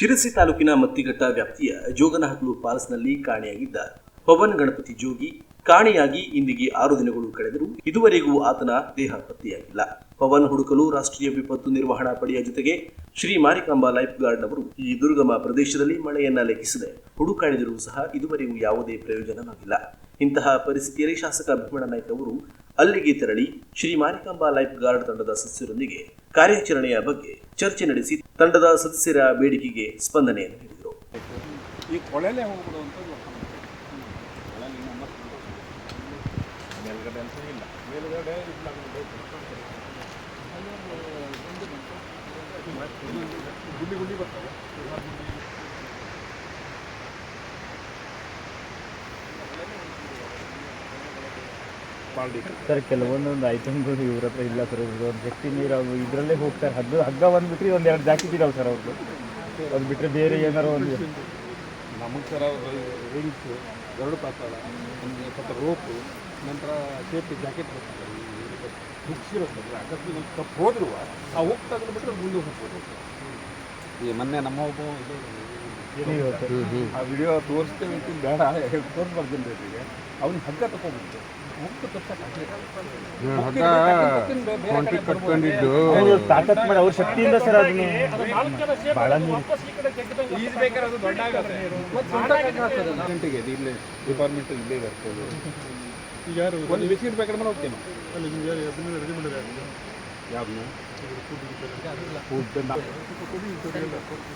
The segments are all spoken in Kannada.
ಶಿರಸಿ ತಾಲೂಕಿನ ಮತ್ತಿಘಟ್ಟ ವ್ಯಾಪ್ತಿಯ ಜೋಗನಹಕ್ಲು ಪಾಲ್ಸ್ನಲ್ಲಿ ಕಾಣೆಯಾಗಿದ್ದ ಪವನ್ ಗಣಪತಿ ಜೋಗಿ ಕಾಣೆಯಾಗಿ ಇಂದಿಗೆ ಆರು ದಿನಗಳು ಕಳೆದರೂ ಇದುವರೆಗೂ ಆತನ ದೇಹ ಪತ್ತೆಯಾಗಿಲ್ಲ. ಪವನ್ ಹುಡುಕಲು ರಾಷ್ಟ್ರೀಯ ವಿಪತ್ತು ನಿರ್ವಹಣಾ ಪಡೆಯ ಜೊತೆಗೆ ಶ್ರೀ ಮಾರಿಕಾಂಬಾ ಲೈಫ್ ಗಾರ್ಡ್ ಅವರು ಈ ದುರ್ಗಮ ಪ್ರದೇಶದಲ್ಲಿ ಮಳೆಯನ್ನ ಲೆಕ್ಕಿಸದೆ ಹುಡುಕಾಡಿದರೂ ಸಹ ಇದುವರೆಗೂ ಯಾವುದೇ ಪ್ರಯೋಜನವಾಗಿಲ್ಲ. ಇಂತಹ ಪರಿಸ್ಥಿತಿಯಲ್ಲಿ ಶಾಸಕ ಭೀಮಣ್ಣ ನಾಯ್ಕ ಅವರು ಅಲ್ಲಿಗೆ ತೆರಳಿ ಶ್ರೀ ಮಾರಿಕಾಂಬಾ ಲೈಫ್ ಗಾರ್ಡ್ ತಂಡದ ಸದಸ್ಯರೊಂದಿಗೆ ಕಾರ್ಯಾಚರಣೆಯ ಬಗ್ಗೆ ಚರ್ಚೆ ನಡೆಸಿ ತಂಡದ ಸದಸ್ಯರ ಬೇಡಿಕೆಗೆ ಸ್ಪಂದನೆ ನೀಡಿದರು. ಈ ಕೊಳೆಲೆ ಹೋಗ್ಬಿಡುವಂಥದ್ದು ಮೇಲ್ಗಡೆ ಅಂತ ಇಲ್ಲ. ಮೇಲ್ಗಡೆ ಗುಂಡಿ ಗುಂಡಿ ಬರ್ತವೆ ಸರ್ ಕೆಲವೊಂದೊಂದು ಐಟಮ್ಗಳು ಇವ್ರ ಹತ್ರ ಇಲ್ಲ ಸರ್. ಇವ್ರದ್ದು ಒಂದು ಜಟ್ಟಿ ನೀರು ಅವು ಇದರಲ್ಲೇ ಹೋಗ್ತಾರೆ. ಹಗ್ಗ ಹಗ್ಗ ಬಿಟ್ಟರೆ ಒಂದು ಎರಡು ಜಾಕೆಟ್ ಇದಾವೆ ಸರ್ ಅವ್ರದ್ದು ಅದು ಬಿಟ್ಟರೆ ಬೇರೆ ಏನಾರು ಒಂದು ನಮಗೆ ಸರ್ ರಿಂಗ್ಸ್ ಎರಡು ಪಾತಾಳ ಒಂದು ಸ್ವಲ್ಪ ರೋಪು ನಂತರ ಸೇಫ್ಟಿ ಜಾಕೆಟ್ ಬರ್ತದೆ. ಹುಕ್ಸ್ ಇರುತ್ತೆ ಅಕಸ್ಮಾತ್ ಒಂದು ತಪ್ಪು ಹೋದ್ರು ಆ ಹೋಗ್ತಾ ಬಿಟ್ಟರೆ ಮುಂದೆ ಹೋಗ್ಬೋದು. ಈ ಮೊನ್ನೆ ನಮ್ಮ ಒಬ್ಬ ಇದು ಆ ವಿಡಿಯೋ ತೋರಿಸ್ತೇವೆ ಅಂತ ಬೇಡ ತೋರಿಸ್ಬಾರ್ದು ಅವ್ನಿಗೆ ಹಗ್ಗ ತಗೊಂಡ್ಬಿಟ್ಟು ಕಟ್ಕೊಂಡಿದ್ದು. ಅವ್ರು ತಾಕತ್ ಮಾಡಿ ಅವ್ರ ಶಕ್ತಿಯಿಂದ ಸರ್ ಅದನ್ನು. ಗಂಟೆಗೆ ಇದು ಇಲ್ಲೇ ಡಿಪಾರ್ಟ್ಮೆಂಟ್ ಇಲ್ಲೇ ಬರ್ತದೆ ಯಾರು? ಒಂದು ಬಿಸ್ಕಿಟ್ ಪ್ಯಾಕೆಟ್ ಮಾಡಿ ಹೋಗ್ತೇನೆ. ಯಾವ್ದನ್ನ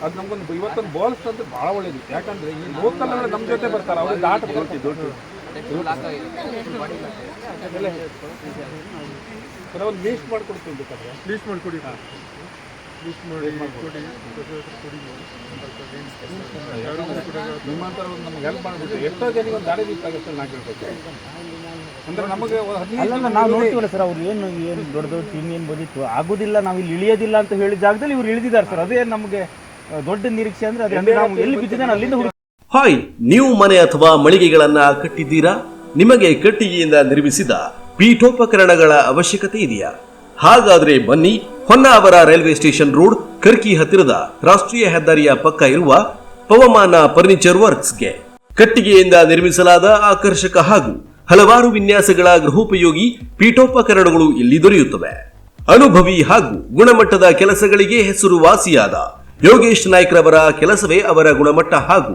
ಅದು ನಮ್ಗೊಂದು ಇವತ್ತೊಂದು ಬಾಲ್ಸ್ ಅಂದ್ರೆ ಭಾಳ ಒಳ್ಳೇದು. ಯಾಕಂದ್ರೆ ಈ ಲೋಕಲ್ ಅಂದ್ರೆ ನಮ್ಮ ಜೊತೆ ಬರ್ತಾರೆ ಅವ್ರಿಗೆ ದಾಟ ಬರ್ತಿದ್ದು ಒಂದು ಲೀಸ್ಟ್ ಮಾಡ್ಕೊಡ್ತೀವಿ ಬೇಕಾದ್ರೆ. ಲೀಸ್ಟ್ ಮಾಡಿಕೊಡಿ. ಲೀಸ್ಟ್ ಮಾಡಿ ಕೊಡಿ ನಿಮ್ಮಂತರ ಒಂದು ನಮ್ಗೆ ಹೆಲ್ಪ್ ಮಾಡ್ಬಿಟ್ಟು ಎಷ್ಟೋ ಜನಕ್ಕೆ ಒಂದು ದಾರಿ ದೀಪಾಗುತ್ತೆ ನಾ ಕೇಳ್ಬೇಕು ಅಂದ್ರೆ ನಮಗೆ ಒಂದು ಅಲ್ಲಲ್ಲ ಹದಿನೈದು ನಾವು ನೋಡ್ತೀವಲ್ಲ ಸರ್ ಅವ್ರು ಏನು ಏನು ದೊಡ್ಡ ದೊಡ್ಡ ಟೀಮ್ ಏನು ಬಂದಿತ್ತು ಆಗುದಿಲ್ಲ ನಾವು ಇಲ್ಲಿ ಇಳಿಯೋದಿಲ್ಲ ಅಂತ ಹೇಳಿದ ಜಾಗದಲ್ಲಿ ಇವ್ರು ಇಳಿದಿದ್ದಾರೆ ಸರ್ ಅದೇ ನಮಗೆ ದೊಡ್ಡ ನಿರೀಕ್ಷೆ ಅಂದ್ರೆ ಅದೇ ಅಂದ್ರೆ ನಾವು ಎಲ್ಲಿ ಬಿದ್ದಿದ್ದಾನೆ ಅಲ್ಲಿಂದ ಹಾಯ್, ನೀವು ಮನೆ ಅಥವಾ ಮಳಿಗೆಗಳನ್ನ ಕಟ್ಟಿದ್ದೀರಾ? ನಿಮಗೆ ಕಟ್ಟಿಗೆಯಿಂದ ನಿರ್ಮಿಸಿದ ಪೀಠೋಪಕರಣಗಳ ಅವಶ್ಯಕತೆ ಇದೆಯಾ? ಹಾಗಾದ್ರೆ ಬನ್ನಿ Honnavar railway station road, Karki ಹತ್ತಿರದ ರಾಷ್ಟ್ರೀಯ ಹೆದ್ದಾರಿಯ ಪಕ್ಕ ಇರುವ ಪವಮಾನ ಫರ್ನಿಚರ್ ವರ್ಕ್ಸ್ಗೆ. ಕಟ್ಟಿಗೆಯಿಂದ ನಿರ್ಮಿಸಲಾದ ಆಕರ್ಷಕ ಹಾಗೂ ಹಲವಾರು ವಿನ್ಯಾಸಗಳ ಗೃಹೋಪಯೋಗಿ ಪೀಠೋಪಕರಣಗಳು ಇಲ್ಲಿ ದೊರೆಯುತ್ತವೆ. ಅನುಭವಿ ಹಾಗೂ ಗುಣಮಟ್ಟದ ಕೆಲಸಗಳಿಗೆ ಹೆಸರುವಾಸಿಯಾದ ಯೋಗೇಶ್ ನಾಯ್ಕ್ರವರ ಕೆಲಸವೇ ಅವರ ಗುಣಮಟ್ಟ ಹಾಗೂ